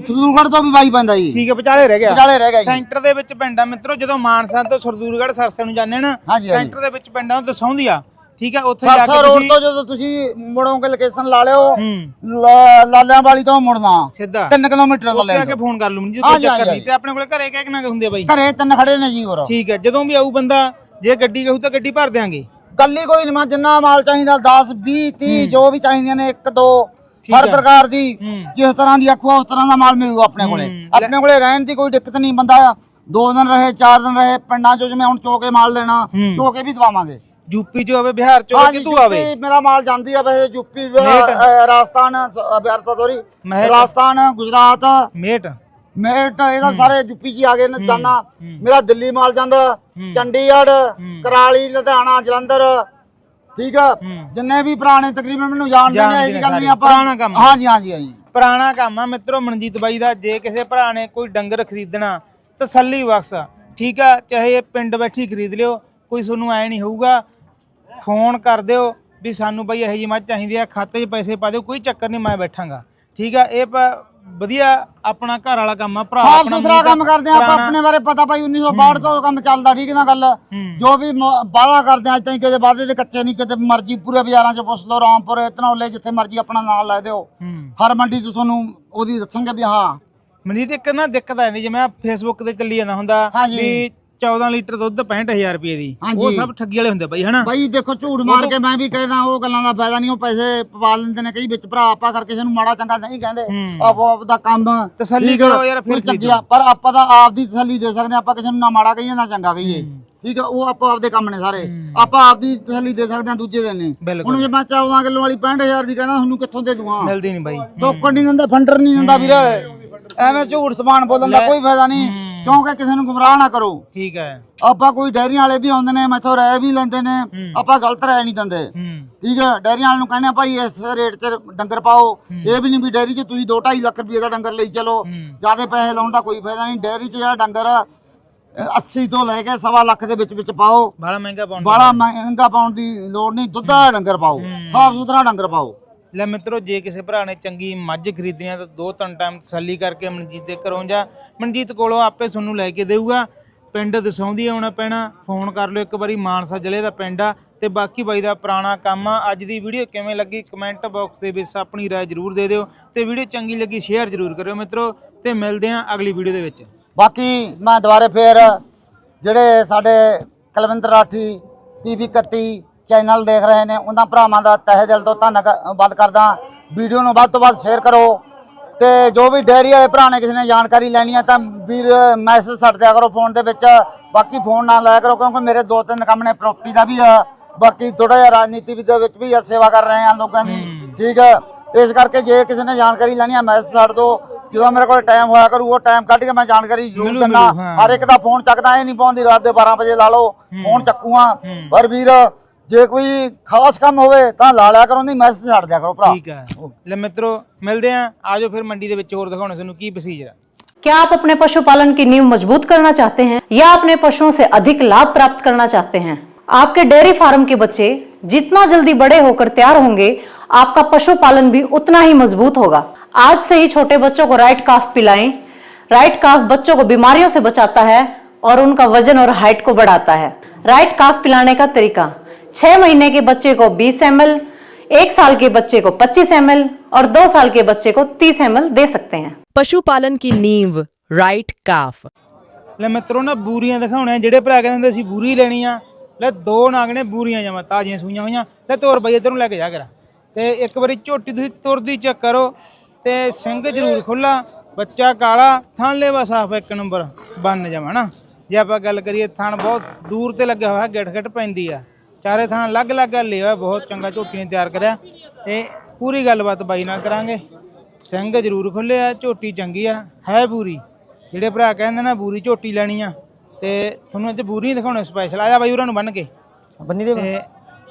ਸਰਦੂਲਗੜ੍ਹ ਤੋਂ ਵੀ 22 ਪੈਂਦਾ ਜੀ। ਠੀਕ ਹੈ ਵਿਚਾਲੇ ਰਹਿ ਗਿਆ। ਵਿਚਾਲੇ ਰਹਿ ਗਿਆ ਜੀ। ਸੈਂਟਰ ਦੇ ਵਿੱਚ ਪਿੰਡ ਆ ਮਿੱਤਰੋ ਜਦੋਂ ਮਾਨਸਾ ਤੋਂ ਸਰਦੂਲਗੜ੍ਹ ਸਰਸੇ ਨੂੰ ਜਾਂਦੇ ਨਾ। ਸੈਂਟਰ ਦੇ ਵਿੱਚ ਪਿੰਡ ਆ ਉਹ ਦਸੌਂਦੀ ਆ। ਠੀਕ ਹੈ ਉੱਥੇ ਜਾ ਸਰਸਾ ਕੇ ਰੋਡ ਤੁਸੀਂ ਤੋਂ ਜਦੋਂ ਤੁਸੀਂ ਮੁੜੋਗੇ ਲੋਕੇਸ਼ਨ ਲਾ ਲਿਓ। ਹੂੰ। ਲਾ- ਲਾਲਿਆਂ ਵਾਲੀ ਤੋਂ ਮੁੜਨਾ। ਸਿੱਧਾ। 3 ਕਿਲੋਮੀਟਰ ਦਾ ਉੱਥੇ ਆ ਲੈ ਕੇ ਫੋਨ ਕਰ ਲੂ ਮੈਨੂੰ ਜੇ ਹਾਂਜੀ, ਚੱਕਰ ਹਾਂਜੀ, ਨਹੀਂ ਤੇ ਆਪਣੇ ਕੋਲੇ ਘਰੇ ਕਹਿ ਕਿੰਨਾ ਕੁ ਹੁੰਦੇ ਆ ਬਾਈ। ਘਰੇ ਤਿੰਨ ਖੜੇ ਨੇ ਜੀ ਹੋਰ। ਠੀਕ ਹੈ ਜਦੋਂ ਵੀ ਆਊ ਬੰਦਾ ਜੇ ਗੱਡੀ ਕਹੂ ਤਾਂ ਗੱਡੀ ਭਰ ਦਿਆਂਗੇ। ਗੱਲੀ ਕੋਈ ਨਹੀਂ ਮੈਂ ਜਿੰਨਾ ਮਾਲ ਚਾਹੀਦਾ 10 20 30 ਜੋ ਵੀ ਚਾਹੀਦੀਆਂ ਨੇ ਇੱਕ ਦੋ ਠੀਕ ਹਰ ਹੈ। ਪ੍ਰਕਾਰ ਦੀ ਹੂੰ। ਜਿਸ ਤਰ੍ਹਾਂ ਦੀ ਆਖੋ ਉਸ ਤਰ੍ਹਾਂ ਦਾ ਮਾਲ ਮਿਲੂਗਾ ਆਪਣੇ ਕੋਲੇ। ਹੂੰ। ਆਪਣੇ ਕੋਲੇ ਰਹਿਣ ਦੀ ਕੋਈ ਦਿੱਕਤ ਨਹੀਂ ਬੰਦਾ ਦੋ ਦਿਨ ਰਹੇ ਚਾਰ ਦਿਨ ਰਹੇ ਪਿੰਡਾਂ ਚੋਂ ਜਿਵੇਂ ਹੁਣ ਚੋਕੇ ਮਾਲ ਲੈਣਾ ਹੂੰ। ਚੋਕੇ ਵੀ ਦਵਾਵਾਂਗੇ। ਯੂਪੀ ਚ ਹੋਵੇ ਬਿਹਾਰ ਚ ਹਾਂਜੀ, ਕਿਤੋਂ ਆਵੇ? ਯੂਪੀ ਮੇਰਾ ਮਾਲ ਜਾਂਦੀ ਆ ਵੈਸੇ ਯੂਪੀ ਮੇਟ। ਅ, ਰਾਜਸਥਾਨ ਅ, ਬਿਹਾਰ ਸੋਰੀ। ਰਾਜਸਥਾਨ ਗੁਜਰਾਤ। ਮੇਟ। ਮੇਰਠ ਇਹਦਾ ਸਾਰੇ ਯੂਪੀ ਹੀ ਆ ਗਏ ਨੇ ਜਾਨਾ। ਮੇਰਾ ਦਿੱਲੀ ਮਾਲ ਜਾਂਦਾ ਹੂੰ। ਚੰਡੀਗੜ੍ਹ ਕਰਾਲੀ ਲੁਧਿਆਣਾ ਜਲੰਧਰ। ਠੀਕ ਆ? ਹੂੰ। ਜਿੰਨੇ ਵੀ ਪੁਰਾਣੇ ਤਕਰੀਬਨ ਮੈਨੂੰ ਜਾਣਦੇ ਨੇ ਜਾਣਦੇ ਇਹ ਨੇ ਗੱਲ ਨਹੀਂ। ਆਪਾਂ ਪੁਰਾਣਾ ਕੰਮ। ਹਾਂਜੀ ਹਾਂਜੀ ਹਾਂਜੀ। ਪੁਰਾਣਾ ਕੰਮ ਆ। ਮਿੱਤਰੋ ਮਨਜੀਤ ਬਾਈ ਦਾ ਜੇ ਕਿਸੇ ਭਰਾ ਨੇ ਕੋਈ ਡੰਗਰ ਖਰੀਦਣਾ ਤਸੱਲੀ ਬਖਸ਼। ਠੀਕ ਆ? ਚਾਹੇ ਇਹ ਪਿੰਡ ਬੈਠੀ ਖਰੀਦ ਲਿਓ ਕੋਈ ਤੁਹਾਨੂੰ ਐ ਨਹੀਂ ਹੋਊਗਾ ਫੋਨ ਕਰ ਦਿਓ ਵੀ ਸਾਨੂੰ ਬਾਈ ਇਹੋ ਮੱਝ ਚਾਹੀਦੀ ਆ ਖਾਤੇ 'ਚ ਪੈਸੇ ਪਾ ਦਿਓ ਕੋਈ ਚੱਕਰ ਨਹੀਂ ਮੈਂ ਬੈਠਾਂਗਾ। ਠੀਕ ਆ ਇਹ ਪ- ਵਧੀਆ ਆਪਣਾ ਘਰ ਵਾਲਾ ਕੰਮ ਆ ਭਰਾ ਸਾਫ਼ ਆਪਣਾ ਸੁਥਰਾ ਕੰਮ ਕਰਦੇ ਆ ਆਪਾਂ ਪੁਰਾਣਾ- ਆਪਣੇ ਬਾਰੇ ਪਤਾ ਭਾਈ 1962 ਤੋਂ ਕੰਮ ਚੱਲਦਾ ਠੀਕ ਨਾ ਗੱਲ? ਹੂੰ। ਜੋ ਵੀ ਬਾਲਾ ਕਰਦੇ ਆ ਤਾਈਂ ਕਿਤੇ ਵਾਅਦੇ ਦੇ ਕੱਚੇ ਨਹੀਂ ਕਿਤੇ ਮਰਜ਼ੀ ਪੂਰੇ ਬਾਜ਼ਾਰਾਂ 'ਚ ਪੁੱਛ ਲਓ ਰਾਮਪੁਰ ਇਤਨੌਲੇ ਜਿੱਥੇ ਮਰਜ਼ੀ ਆਪਣਾ ਨਾਮ ਲੈ ਦਿਓ। ਹੂੰ। ਹਰ ਮੰਡੀ 'ਚ ਤੁਹਾਨੂੰ ਉਹਦੀ ਦੱਸਣਗੇ ਵੀ ਹਾਂ। ਮਨਜੀਤ ਇੱਕ ਨਾ ਦਿੱਕਤ ਆ ਜਾਂਦੀ ਜਿਵੇਂ ਫੇਸਬੁੱਕ ਤੇ ਚੱਲੀ ਜਾਂਦਾ ਹੁੰਦਾ ਹਾਂਜੀ। ਵੀ 14 ਲੀਟਰ ਦੁੱਧ 65000 ਰੁਪਏ ਦੀ। ਉਹ ਹਾਂਜੀ। ਸਭ ਠੱਗੀ ਵਾਲੇ ਹੁੰਦੇ ਬਾਈ ਹਨਾ? ਬਾਈ ਦੇਖੋ ਝੂਠ ਮਾਰ ਕੇ ਮੈਂ ਵੀ ਕਹਿੰਦਾ ਉਹ ਗੱਲਾਂ ਦਾ ਫਾਇਦਾ ਨਹੀਂ ਉਹ ਪੈਸੇ ਪਵਾ ਲੈਂਦੇ ਨੇ ਕਈ ਵਿੱਚ ਭਰਾ ਆਪਾਂ ਕਰਕੇ ਕਿਸੇ ਨੂੰ ਮਾੜਾ ਚੰਗਾ ਨਹੀਂ ਕਹਿੰਦੇ। ਹੂੰ। ਆਪੋ ਆਪ ਦਾ ਕੰਮ ਤਸੱਲੀ ਠੀਕ ਆ, ਕਰੋ ਯਾਰ, ਫਿਰ ਕੋਈ। ਚੰਗਿਆ ਪਰ ਆਪਾਂ ਤਾਂ ਆਪ ਦੀ ਤਸੱਲੀ ਦੇ ਸਕਦੇ ਹਾਂ ਆਪਾਂ ਕਿਸੇ ਨੂੰ ਨਾ ਮਾੜਾ ਕਹੀਏ ਨਾ ਚੰਗਾ ਕਹੀਏ। ਠੀਕ ਆ ਉਹ ਆਪਾਂ ਆਪਦੇ ਕੰਮ ਨੇ ਸਾਰੇ। ਆਪਾਂ ਆਪ ਦੀ ਤਸੱਲੀ ਦੇ ਸਕਦੇ ਹਾਂ ਦੂਜੇ ਦੇ ਬਿਲਕੁਲ। ਹੁਣ ਜੇ ਮੈਂ 14 ਕਿਲੋ ਵਾਲੀ 65000 ਦੀ ਕਹਿੰਦਾ ਤੁਹਾਨੂੰ ਕਿੱਥੋਂ ਦੇ ਦੂਆਂ ਮਿਲਦੀ ਨਹੀਂ ਬਾਈ। ਟੋਕਣ ਨਹੀਂ ਦਿੰਦਾ ਫੰਡਰ ਨਹੀਂ ਦਿੰਦਾ ਵੀਰੇ। ਐਵੇਂ ਝੂਠ ਸਮਾਨ ਬੋਲਣ ਦਾ ਕੋਈ ਫਾਇਦਾ ਨਹੀਂ। ਕਿਉਂਕਿ ਕਿਸੇ ਨੂੰ ਗੁੰਮਰਾਹ ਨਾ ਕਰੋ। ਠੀਕ ਹੈ। ਆਪਾਂ ਕੋਈ ਡੈਰੀਆਂ ਵਾਲੇ ਵੀ ਆਉਂਦੇ ਨੇ ਮੈਥੋਂ ਰਾਇ ਵੀ ਲੈਂਦੇ ਨੇ ਆਪਾਂ ਗਲਤ ਰਾਇ ਨਹੀਂ ਦਿੰਦੇ। ਠੀਕ ਹੈ ਡੈਰੀਆਂ ਵਾਲੇ ਨੂੰ ਕਹਿੰਦੇ ਆ ਭਾਈ ਇਸ ਰੇਟ ਤੇ ਡੰਗਰ ਪਾਓ। ਇਹ ਵੀ ਨਹੀਂ ਵੀ ਡੈਰੀ 'ਚ ਤੁਸੀਂ 2.5 ਲੱਖ ਰੁਪਏ ਦਾ ਡੰਗਰ ਲਈ ਚਲੋ। ਜਿਆਦੇ ਪੈਸੇ ਲਾਉਣ ਦਾ ਕੋਈ ਫਾਇਦਾ ਨਹੀਂ। ਡੈਰੀ 'ਚ ਜਿਹੜਾ ਡੰਗਰ ਅ, 80 ਤੋਂ ਲੈ ਕੇ ਸਵਾ ਲੱਖ ਦੇ ਵਿੱਚ ਵਿੱਚ ਪਾਓ। ਬੜਾ ਮਹਿੰਗਾ ਪਾਉਣ ਬਾਲਾ ਮਹਿੰਗਾ ਪਾਉਣ ਦੀ ਲੋੜ ਨਹੀਂ। ਦੁੱਧ ਡੰਗਰ ਪਾਓ। ਸਾਫ਼ ਸੁਥਰਾ ਡੰਗਰ ਪਾਓ। ਲੈ ਮਿੱਤਰੋ, ਜੇ ਕਿਸੇ ਭਰਾ ਨੇ ਚੰਗੀ ਮੱਝ ਖਰੀਦਣੀ ਆ ਤਾਂ ਦੋ ਤਿੰਨ ਟਾਈਮ ਤਸੱਲੀ ਕਰਕੇ ਮਨਜੀਤ ਦੇ ਘਰੋਂ ਜਾ। ਮਨਜੀਤ ਕੋਲੋਂ ਆਪੇ ਤੁਹਾਨੂੰ ਲੈ ਕੇ ਦੇਊਗਾ। ਪਿੰਡ ਦਸੌਂਦੀ ਆਉਣਾ ਪੈਣਾ। ਫੋਨ ਕਰ ਲਿਓ ਇੱਕ ਵਾਰੀ, ਮਾਨਸਾ ਜ਼ਿਲ੍ਹੇ ਦਾ ਪਿੰਡ ਆ। ਤੇ ਬਾਕੀ ਬਾਈ ਦਾ ਪੁਰਾਣਾ ਕੰਮ ਆ। ਅੱਜ ਦੀ ਵੀਡੀਓ ਕਿਵੇਂ ਲੱਗੀ ਕਮੈਂਟ ਬਾਕਸ ਦੇ ਵਿੱਚ ਆਪਣੀ ਰਾਏ ਜ਼ਰੂਰ ਦੇ ਦਿਓ। ਤੇ ਵੀਡੀਓ ਚੰਗੀ ਲੱਗੀ ਸ਼ੇਅਰ ਜ਼ਰੂਰ ਕਰਿਓ ਮਿੱਤਰੋ। ਤੇ ਮਿਲਦੇ ਆਂ ਅਗਲੀ ਵੀਡੀਓ ਦੇ ਵਿੱਚ। ਬਾਕੀ ਮੈਂ ਦੁਬਾਰੇ ਫੇਰ ਜਿਹੜੇ ਸਾਡੇ ਕੁਲਵਿੰਦਰ ਰਾਠੀ ਟੀਵੀ 31 ਚੈਨਲ ਦੇਖ ਰਹੇ ਨੇ ਉਹਨਾਂ ਭਰਾਵਾਂ ਦਾ ਤਹਿ ਦਿਲ ਤੋਂ ਧੰਨਵਾਦ ਕਰਦਾ। ਵੀਡੀਓ ਨੂੰ ਵੱਧ ਤੋਂ ਵੱਧ ਸ਼ੇਅਰ ਕਰੋ ਤੇ ਜੋ ਵੀ ਡੈਰੀ ਵਾਲੇ ਭਰਾ ਨੇ ਕਿਸੇ ਨੇ ਜਾਣਕਾਰੀ ਲੈਣੀ ਹੈ ਤਾਂ ਵੀਰ ਮੈਸੇਜ ਛੱਡ ਦਿਆ ਕਰੋ ਫੋਨ ਦੇ ਵਿੱਚ। ਬਾਕੀ ਫੋਨ ਨਾ ਲਾਇਆ ਕਰੋ ਕਿਉਂਕਿ ਮੇਰੇ ਦੋ ਤਿੰਨ ਕੰਮ ਨੇ ਪ੍ਰਾਪਰਟੀ ਦਾ ਵੀ ਆ ਬਾਕੀ ਥੋੜਾ ਜਿਹਾ ਰਾਜਨੀਤੀ ਦੇ ਵਿੱਚ ਵੀ ਆ, ਸੇਵਾ ਕਰ ਰਹੇ ਆ ਲੋਕਾਂ ਦੀ ਠੀਕ ਹੈ ਇਸ ਕਰਕੇ ਜੇ ਕਿਸੇ ਨੇ ਜਾਣਕਾਰੀ ਲੈਣੀ ਹੈ ਮੈਸੇਜ ਛੱਡ ਦਿਓ ਜਦੋਂ ਮੇਰੇ ਕੋਲ ਟਾਈਮ ਹੋਇਆ ਕਰੂ ਉਹ ਟਾਈਮ ਕੱਢ ਕੇ ਮੈਂ ਜਾਣਕਾਰੀ ਜ਼ਰੂਰ ਦਿੰਦਾ। ਹਰ ਇੱਕ ਦਾ ਫੋਨ ਚੱਕਦਾ ਇਹ ਨਹੀਂ ਪਾਉਂਦੀ ਰਾਤ ਦੇ 12 ਵਜੇ ਲਾ ਲਓ ਫੋਨ ਚੱਕੂਆਂ। ਪਰ ਵੀਰ ਜੇ ਕੋਈ ਖਾਸ ਕੰਮ ਹੋਵੇ ਤਾਂ ਲਾ ਲਿਆ ਕਰੋ ਨਹੀਂ ਮੈਸੇਜ ਛੱਡ ਦਿਆ ਕਰੋ ਭਰਾ ਠੀਕ ਹੈ ਲੈ ਮਿੱਤਰੋ ਮਿਲਦੇ ਆਂ ਆਜੋ ਫਿਰ ਮੰਡੀ ਦੇ ਵਿੱਚ ਹੋਰ ਦਿਖਾਉਣਾ ਤੁਹਾਨੂੰ ਕੀ ਪ੍ਰੋਸੀਜਰ ਆ क्या आप अपने पशुपालन की नींव मजबूत करना चाहते हैं या अपने पशुओं से अधिक लाभ प्राप्त करना चाहते हैं आपके डेयरी फार्म के बच्चे जितना जल्दी बड़े होकर तैयार होंगे आपका पशुपालन भी उतना ही मजबूत होगा आज से ही छोटे बच्चों को राइट काफ पिलाएं राइट काफ बच्चों को बीमारियों से बचाता है और उनका वजन और हाइट को बढ़ाता है राइट काफ पिलाने का तरीका छह महीने के बच्चे को 20 एम एक साल के बच्चे को 25 एम और दो साल के बच्चे को 30 एम दे सकते हैं पशुपालन की नींव राइट काफ ਲੈ ਮਿੱਤਰੋ ਨਾ ਬੂਰੀਆਂ ਦਿਖਾਉਣੇ ਆ। ਜਿਹੜੇ ਭਰਾ ਕਹਿੰਦੇ ਹੁੰਦੇ ਸੀ ਬੂਰੀ ਲੈਣੀ ਆ ਲੈ ਦੋ ਨਾਗ ਨੇ ਬੂਰੀਆਂ ਜਮਾ ਤਾਜ਼ੀਆਂ ਸੂਈਆਂ ਹੋਈਆਂ ਲੈ ਤੋਰ ਬਈ ਇੱਧਰ ਨੂੰ ਲੈ ਕੇ ਜਾ ਕਰਾ ਤੇ ਇੱਕ ਵਾਰੀ ਝੋਟੀ ਤੁਸੀਂ ਤੁਰਦੀ ਚੈੱਕ ਕਰੋ ਤੇ ਸਿੰਘ ਜ਼ਰੂਰ ਖੁੱਲਾ ਬੱਚਾ ਕਾਲਾ ਥਣ ਲੈਵਾ ਸਾਫ ਇੱਕ ਨੰਬਰ ਬੰਨ ਜਮਾ ਨਾ ਜੇ ਆਪਾਂ ਗੱਲ ਕਰੀਏ ਥਣ ਬਹੁਤ ਦੂਰ ਤੇ ਲੱਗਿਆ ਹੋਇਆ ਗਿੱਟ ਗਿੱਟ ਪੈਂਦੀ ਆ ਚਾਰੇ ਥਣ ਅਲੱਗ ਅਲੱਗ ਲਿਆ ਬਹੁਤ ਚੰਗਾ ਝੋਟੀ ਨੇ ਤਿਆਰ ਕਰਿਆ। ਤੇ ਪੂਰੀ ਗੱਲਬਾਤ ਬਾਈ ਨਾਲ ਕਰਾਂਗੇ। ਸਿੰਘ ਜ਼ਰੂਰ ਖੁੱਲਿਆ ਝੋਟੀ ਚੰਗੀ ਆ ਹੈ ਪੂਰੀ ਜਿਹੜੇ ਭਰਾ ਕਹਿੰਦੇ ਨਾ ਬੂਰੀ ਝੋਟੀ ਲੈਣੀ ਆ ਤੇ ਤੁਹਾਨੂੰ ਅੱਜ ਬੂਰੀ ਦਿਖਾਉਣੇ ਸਪੈਸ਼ਲ ਆਇਆ ਬਾਈ ਉਹਨਾਂ ਨੂੰ ਬੰਨ ਕੇ। ਬੰਨੀ ਦੇ ਤੇ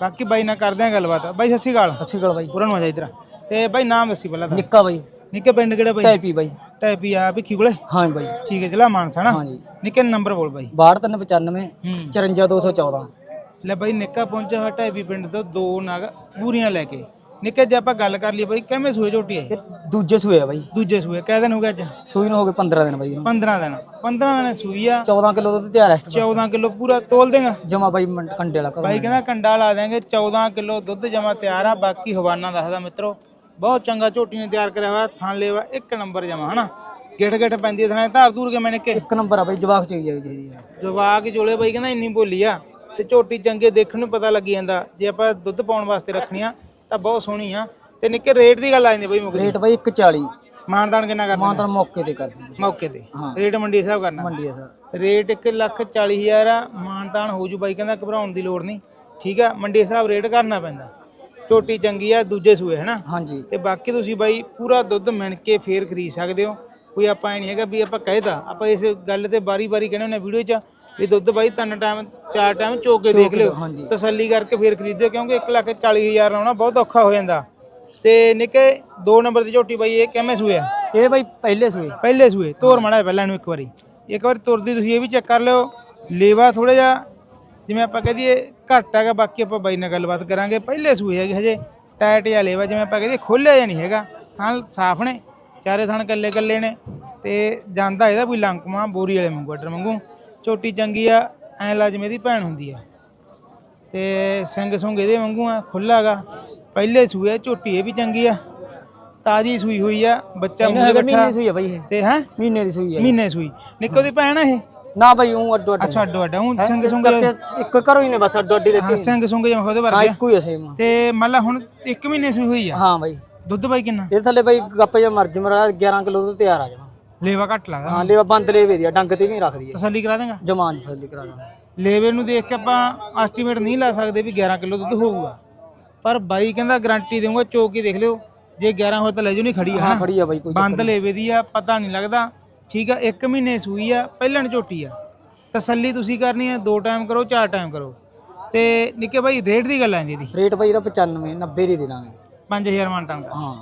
ਬਾਕੀ ਬਾਈ ਨਾਲ ਕਰਦੇ ਆ ਗੱਲਬਾਤ। ਬਾਈ ਸਤਿ ਸ਼੍ਰੀ ਅਕਾਲ। ਸਤਿ ਸ਼੍ਰੀ ਅਕਾਲ ਬਾਈ। ਉਹਨਾਂ ਨੂੰ ਆ ਜਾ ਇਧਰ। ਤੇ ਬਾਈ ਨਾਮ ਦੱਸੀ ਪਹਿਲਾਂ ਤਾਂ। ਨਿੱਕਾ ਬਾਈ। ਨਿੱਕੇ ਪਿੰਡ ਕਿਹੜਾ ਬਾਈ? ਟੈਪੀ ਬਾਈ। ਟੈਪੀ ਆ ਭਿੱਖੀ ਕੋਲੇ? ਹਾਂ ਬਾਈ। ਠੀਕ ਹੈ ਜ਼ਿਲ੍ਹਾ ਮਾਨਸਾ ਨਾ? ਹਾਂਜੀ। ਨਿੱਕੇ ਨੰਬਰ ਬੋਲ ਬਾਈ। 6295 ਹੂੰ। 54214 ਲੈ ਬਾਈ ਨਿੱਕਾ ਪਹੁੰਚਿਆ ਟੈਪੀ ਪਿੰਡ ਤੋਂ ਦੋ ਨਗ ਬੂਰੀਆਂ ਲੈ ਕੇ। ਨਿੱਕੇ ਜੇ ਆਪਾਂ ਗੱਲ ਕਰ ਲਈਏ ਬਾਈ ਕਿਵੇਂ ਸੂਏ ਝੋਟੀ ਇਹ? ਦੂਜੇ ਸੂਏ ਆ ਬਾਈ। ਦੂਜੇ ਸੂਏ ਕਿਹ ਦਿਨ ਹੋ ਗਏ ਅੱਜ? ਸੂਈ ਨੂੰ ਹੋ ਗਏ 15 ਦਿਨ ਬਾਈ ਇਹਨੂੰ। 15 ਦਿਨ 15 ਦਿਨ ਸੂਈ ਆ। 14 ਕਿਲੋ ਦੁੱਧ ਤਿਆਰ ਹੈ 14 ਕਿਲੋ ਪੂਰਾ ਤੋਲ ਦੇਗਾ? ਜਮਾ ਬਾਈ ਕੰਡੇ ਵਾਲਾ ਬਾਈ ਕਹਿੰਦਾ ਕੰਡਾ ਲਾ ਦੇਾਂਗੇ 14 ਕਿਲੋ ਦੁੱਧ ਜਮਾ ਤਿਆਰ ਆ ਬਾਕੀ ਹਵਾਨਾ ਦੱਸਦਾ ਮਿੱਤਰੋ। ਬਹੁਤ ਚੰਗਾ ਝੋਟੀ ਨੇ ਤਿਆਰ ਕਰਿਆ ਹੋਇਆ ਥਾਂ ਲੇਵਾ ਇੱਕ ਨੰਬਰ ਜਮਾ ਹਨਾ? ਗਿੱਠ ਗਿੱਠ ਪੈਂਦੀ ਥਾਂ ਧਾਰ ਧੂਰ ਕੇ ਮੈਨੇ ਕਿ ਇੱਕ ਨੰਬਰ ਆ ਬਾਈ ਜਵਾਕ ਚੋਈ ਜਾਈ ਜੀ ਜਵਾਕ ਜੋਲੇ ਬਾਈ ਕਹਿੰਦਾ ਇੰਨੀ ਬੋਲੀ ਆ। ਤੇ ਝੋਟੀ ਚੰਗੇ ਦੇਖਣ ਨੂੰ ਪਤਾ ਲੱਗੀ ਜਾਂਦਾ। ਜੇ ਆਪਾਂ ਦੁੱਧ ਪਾਉਣ ਵਾਸਤੇ ਰੱਖਣੀ ਆ ਤਾਂ ਬਹੁਤ ਸੋਹਣੀ ਆ। ਤੇ ਨਿੱਕੇ ਰੇਟ ਦੀ ਗੱਲ ਆ ਜਾਂਦੀ ਬਾਈ ਮੁਕਰੀ ਰੇਟ ਬਾਈ 140 ਮਾਨਦਾਨ ਕਿੰਨਾ ਕਰਨਾ? ਮਾਂ ਤਾਂ ਮੌਕੇ ਤੇ ਕਰ ਮੌਕੇ ਤੇ। ਹਾਂ। ਰੇਟ ਮੰਡੀ ਹਿਸਾਬ ਕਰਨਾ। ਮੰਡੀ ਆ ਸਰ ਰੇਟ 1 ਲੱਖ 40 ਹਜ਼ਾਰ ਆ। ਮਾਨਤਾਨ ਹੋ ਜੂ ਬਾਈ ਕਹਿੰਦਾ ਘਬਰਾਉਣ ਦੀ ਲੋੜ ਨਹੀਂ। ਠੀਕ ਆ ਮੰਡੀ ਹਿਸਾਬ ਰੇਟ ਕਰਨਾ ਪੈਂਦਾ। ਝੋਟੀ ਚੰਗੀ ਆ ਦੂਜੇ ਸੂਏ ਹਨਾ? ਹਾਂਜੀ। ਤੇ ਬਾਕੀ ਤੁਸੀਂ ਬਾਈ ਪੂਰਾ ਦੁੱਧ ਮਿਣ ਕੇ ਫੇਰ ਖਰੀਦ ਸਕਦੇ ਹੋ। ਕੋਈ ਆਪਾਂ ਐ ਨਹੀਂ ਹੈਗਾ ਵੀ ਆਪਾਂ ਕਹਿਦਾ ਆਪਾਂ ਇਸ ਗੱਲ ਤੇ ਬਾਰੀ-ਬਾਰੀ ਕਹਿੰਦੇ ਹੁੰਦੇ ਵੀਡੀਓ 'ਚ ਵੀ ਦੁੱਧ ਬਾਈ ਤਿੰਨ ਟਾਈਮ ਚਾਰ ਟਾਈਮ ਚੋ ਕੇ ਦੇਖ ਲਿਓ। ਹਾਂਜੀ। ਤਸੱਲੀ ਕਰਕੇ ਫੇਰ ਖਰੀਦਿਓ ਕਿਉਂਕਿ 1 ਲੱਖ 40 ਹਜ਼ਾਰ ਲਾਉਣਾ ਬਹੁਤ ਔਖਾ ਹੋ ਜਾਂਦਾ। ਤੇ ਨਿੱਕੇ 2 ਨੰਬਰ ਦੀ ਝੋਟੀ ਬਾਈ ਇਹ ਕਿਵੇਂ ਸੂਏ ਆ? ਇਹ ਬਾਈ ਪਹਿਲੇ ਸੂਏ। ਪਹਿਲੇ ਸੂਏ ਤੋਰ ਮੜਾ ਪਹਿਲਾਂ ਇਹਨੂੰ ਇੱਕ ਵਾਰੀ। ਇੱਕ ਵਾਰੀ ਤੁਰਦੀ ਤੁਸੀਂ ਇਹ ਵੀ ਚੈੱਕ ਕਰ ਲਿਓ। ਲੇਵਾ ਥੋੜਾ ਜਿਹਾ ਜਿਵੇਂ ਆਪਾਂ ਕਹਿ ਦਈਏ ਘੱਟ ਹੈਗਾ ਬਾਕੀ ਆਪਾਂ ਬਾਈ ਨਾਲ ਗੱਲਬਾਤ ਕਰਾਂਗੇ। ਪਹਿਲੇ ਸੂਏ ਹੈਗੇ ਹਜੇ ਟਾਇਟ ਜਿਹਾ ਲੇਵਾ ਜਿਵੇਂ ਆਪਾਂ ਕਹਦੇ ਖੋਲਿਆ ਜਾਂ ਨਹੀਂ ਹੈਗਾ। ਥਣ ਸਾਫ਼ ਨੇ ਚਾਰੇ ਥਣ ਕੱਲੇ ਕੱਲੇ ਨੇ। ਤੇ ਜਾਂਦਾ ਇਹਦਾ ਕੋਈ ਲੰਕਮਾ ਬੋਰੀ ਵਾਲੇ ਵਾਂਗੂ ਆਰਡਰ ਵਾਂਗੂ। ਝੋਟੀ ਚੰਗੀ ਆ ਐ ਲਾਜਮੇ ਦੀ ਭੈਣ ਹੁੰਦੀ ਆ। ਤੇ ਸਿੰਘ ਸੁੰਗ ਇਹਦੇ ਵਾਂਗੂ ਆ ਖੁੱਲਾ ਗਾ। ਪਹਿਲੇ ਸੂਏ ਝੋਟੀ ਇਹ ਵੀ ਚੰਗੀ ਆ। ਤਾਜੀ ਸੂਈ ਹੋਈ ਆ ਬੱਚਾ ਹੈਗਾ ਮਹੀਨੇ ਦੀ ਸੂਈ ਆ ਬਾਈ ਇਹ। ਤੇ ਹੈ? ਮਹੀਨੇ ਦੀ ਸੂਈ ਆ ਮਹੀਨੇ ਸੂਈ। ਨਿੱਕੋ ਦੀ ਭੈਣ ਆ ਇਹ? ਨਾ ਬਾਈ ਉਹ ਅੱਡੋ ਅੱਡ। ਅੱਛਾ ਅੱਡੋ ਅੱਡਾ ਉਹ ਹੈਂ? ਸੰਗ ਇੱਕ ਘਰੋਂ ਹੀ ਨੇ ਬਸ ਅੱਡੋ ਅੱਡੀ ਹਾਂ ਲੈਤੀ ਸੰਗ ਜਿਵੇਂ ਉਹਦੇ ਵਰਗੇ ਇੱਕੋ ਹੀ ਆ ਸੇਮ ਤੇ ਮੰਨ ਲਾ ਹੁਣ 1 ਮਹੀਨੇ ਸੂਈ ਹੋਈ ਆ। ਹਾਂ ਬਾਈ। ਦੁੱਧ ਬਾਈ ਕਿੰਨਾ? ਇਹ ਥੱਲੇ ਬਾਈ ਗੱਪ ਜਿਹਾ ਮਰਜ ਮਰਾ 11 ਕਿਲੋ ਦੁੱਧ ਤਿਆਰ ਆ ਜਾਣਾ ਲੇਵਾ ਘੱਟ ਲੱਗਦਾ ਹਾਂ ਲੈ ਬੰਦ ਲੈ ਵੇ ਦੀ ਆ, ਡੰਗ ਤੇ ਵੀ ਰੱਖਦੀ। ਹੈ ਤਸੱਲੀ ਕਰਾ ਦੇਗਾ? ਜਮਾਨ ਸੱਲੀ ਕਰਾ ਦਾਂਗੇ। ਲੇਵੇ ਨੂੰ ਦੇਖ ਕੇ ਆਪਾਂ ਐਸਟੀਮੇਟ ਨਹੀਂ ਲਾ ਸਕਦੇ ਵੀ 11 ਕਿਲੋ ਦੁੱਧ ਹੋਊਗਾ। ਪਰ ਬਾਈ ਕਹਿੰਦਾ ਗਾਰੰਟੀ ਦੇਊਗਾ ਚੋਕ ਕੇ ਦੇਖ ਲਿਓ। ਜੇ 11 ਹੋਏ ਤਾਂ ਲੈ ਜਾਓ ਨਹੀਂ ਖੜੀ ਆ ਹਾਂ ਖੜੀ ਆ ਬਾਈ ਕੋਈ ਬੰਦ ਲੇਵੇ ਦੀ ਆ ਪਤਾ ਨਹੀਂ ਲੱਗਦਾ। ਠੀਕ ਆ 1 ਮਹੀਨੇ ਸੂਈ ਆ ਪਹਿਲਣ ਝੋਟੀ ਆ। ਤਸੱਲੀ ਤੁਸੀਂ ਕਰਨੀ ਆ ਦੋ ਟਾਈਮ ਕਰੋ ਚਾਰ ਟਾਈਮ ਕਰੋ। ਤੇ ਨਿੱਕੇ ਬਾਈ ਰੇਟ ਦੀ ਗੱਲ ਆਂਦੀ ਇਹਦੀ। ਰੇਟ ਬਾਈ ਇਹਦਾ 95 90 ਦੀ ਦੇ ਦਾਂਗੇ। 5000 ਮਾਨਤਾਨ ਦਾ। ਹਾਂ।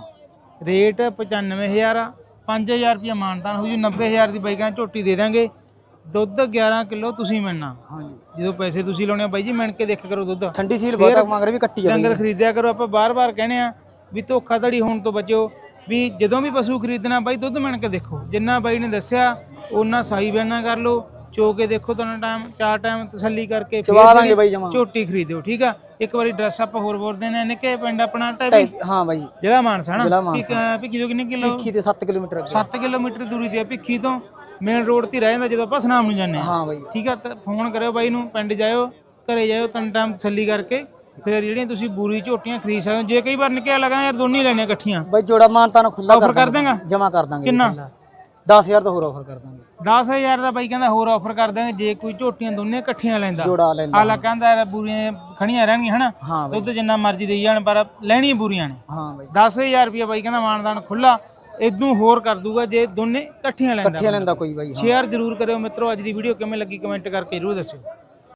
ਰੇਟ 95000 ਆ 5000 ਰੁਪਇਆ ਮਾਨਤਾਨ ਹੋ ਜੂ 90000 ਦੀ ਬਾਈਕਾਂ ਝੋਟੀ ਦੇ ਦਾਂਗੇ। ਦੁੱਧ 11 ਕਿਲੋ ਤੁਸੀਂ ਮਿਲਣਾ। ਹਾਂਜੀ। ਜਦੋਂ ਪੈਸੇ ਤੁਸੀਂ ਲਾਉਣੇ ਆ ਬਾਈ ਜੀ ਮਿਣ ਕੇ ਦੇਖ ਕਰੋ ਦੁੱਧ। ਠੰਡੀ ਸੀਲ ਬਹੁਤ ਆ, ਮਗਰ ਵੀ ਕੱਟੀ ਬਾਈ ਡੰਗਰ ਖਰੀਦਿਆ ਕਰੋ ਆਪਾਂ ਬਾਰ-ਬਾਰ ਕਹਿੰਦੇ ਆ ਵੀ ਧੋਖਾਧੜੀ ਹੋਣ ਤੋਂ ਬਚੋ। ਵੀ ਜਦੋਂ ਵੀ ਪਸ਼ੂ ਖਰੀਦਣਾ ਬਾਈ ਦੁੱਧ ਮਿਣ ਕੇ ਦੇਖੋ। ਜਿੰਨਾ ਬਾਈ ਨੇ ਦੱਸਿਆ ਉਹਨਾਂ ਸਾਈ ਬਿਆਨਾ ਕਰ ਲਓ। ਚੋ ਕੇ ਦੇਖੋ ਤੁਹਾਨੂੰ ਟਾਈਮ ਚਾਰ ਟਾਈਮ ਤਸੱਲੀ ਕਰਕੇ ਫਿਰ ਚਵਾ ਦਾਂਗੇ ਬਾਈ ਜਮਾ। ਝੋਟੀ ਖਰੀਦਿਓ ਠੀਕ ਆ? ਇੱਕ ਵਾਰੀ ਡਰੈਸ ਆਪਾਂ ਹੋਰ ਬੋਲਦੇ ਨੇ ਨਿੱਕੇ ਪਿੰਡ ਆਪਣਾ ਟੈਬੀ ਹਾਂ ਬਾਈ। ਜਿਹੜਾ ਮਾਨਸਾ ਨਾ? ਜ਼ਿਲ੍ਹਾ ਮਾਨਸਾ। ਭਿੱਖੀ ਤੋਂ ਕਿੰਨੇ ਕਿਲੋ? ਭਿੱਖੀ ਤੇ 7 ਕਿਲੋਮੀਟਰ ਅੱਗੇ। 7 ਕਿਲੋਮੀਟਰ ਦੂਰੀ ਤੇ ਆ ਭਿੱਖੀ ਤੋਂ ਮੇਨ ਰੋਡ ਤੇ ਹੀ ਰਹਿ ਜਾਂਦਾ ਜਦੋਂ ਆਪਾਂ ਸਨਾਮ ਨੂੰ ਜਾਂਦੇ ਹਾਂ। ਹਾਂ ਬਾਈ। ਠੀਕ ਆ ਤਾਂ ਫੋਨ ਕਰਿਓ ਬਾਈ ਨੂੰ ਪਿੰਡ ਜਾਇਓ ਘਰੇ ਜਾਇਓ ਤਿੰਨ ਟਾਈਮ ਤਸੱਲੀ ਕਰਕੇ ਫਿਰ ਜਿਹੜੀਆਂ ਤੁਸੀਂ ਬੂਰੀ ਝੋਟੀਆਂ ਖਰੀਦ ਸਕਦੇ ਹੋ। ਜੇ ਕਈ ਵਾਰ ਨਿਕਿਆ ਲਗਾ ਯਾਰ ਦੋਨੇ ਲੈਣੀਆਂ ਇਕੱਠੀਆਂ। ਬਾਈ ਜੋੜਾ ਮਾਨਤਾ ਨੂੰ ਖੁੱਲਾ Offer ਕਰ ਦੇਂਗਾ? ਜਮਾ ਕਰ ਦਾਂਗੇ ਕਿੰਨਾ? 10000 ਤੋਂ ਹੋਰ ਆਫਰ ਕਰ ਦਾਂਗੇ। 10000 ਦਾ ਬਾਈ ਕਹਿੰਦਾ ਹੋਰ ਆਫਰ ਕਰ ਦਾਂਗੇ ਜੇ ਕੋਈ ਝੋਟੀਆਂ ਦੋਨੇ ਇਕੱਠੀਆਂ ਲੈਂਦਾ। ਜੋੜਾ ਲੈਂਦਾ। ਹਾਲਾ ਕਹਿੰਦਾ ਯਾਰ ਬੂਰੀਆਂ ਖਣੀਆਂ ਰਹਿਣਗੀਆਂ ਹਨਾ? ਹਾਂ ਬਾਈ। ਦੁੱਧ ਜਿੰਨਾ ਮਰਜ਼ੀ ਦੇਈ ਜਾਣ ਪਰ ਲੈਣੀਆਂ ਬੂਰੀਆਂ ਨੇ। ਹਾਂ ਬਾਈ। 10000 ਰੁਪਏ ਬਾਈ ਕਹਿੰਦਾ ਮਾਨਦਾਨ ਖੁੱਲਾ ਇਦੋਂ ਹੋਰ ਕਰ ਦੂਗਾ ਜੇ ਦੋਨੇ ਇਕੱਠੀਆਂ ਲੈਂਦਾ ਇਕੱਠੀਆਂ ਲੈਂਦਾ ਕੋਈ ਬਾਈ ਹਾਂ। ਸ਼ੇਅਰ ਜ਼ਰੂਰ ਕਰਿਓ ਮਿੱਤਰੋ ਅੱਜ ਦੀ ਵੀਡੀਓ ਕਿਵੇਂ ਲੱਗੀ ਕਮੈਂਟ ਕਰਕੇ ਜ਼ਰੂਰ ਦੱਸਿਓ।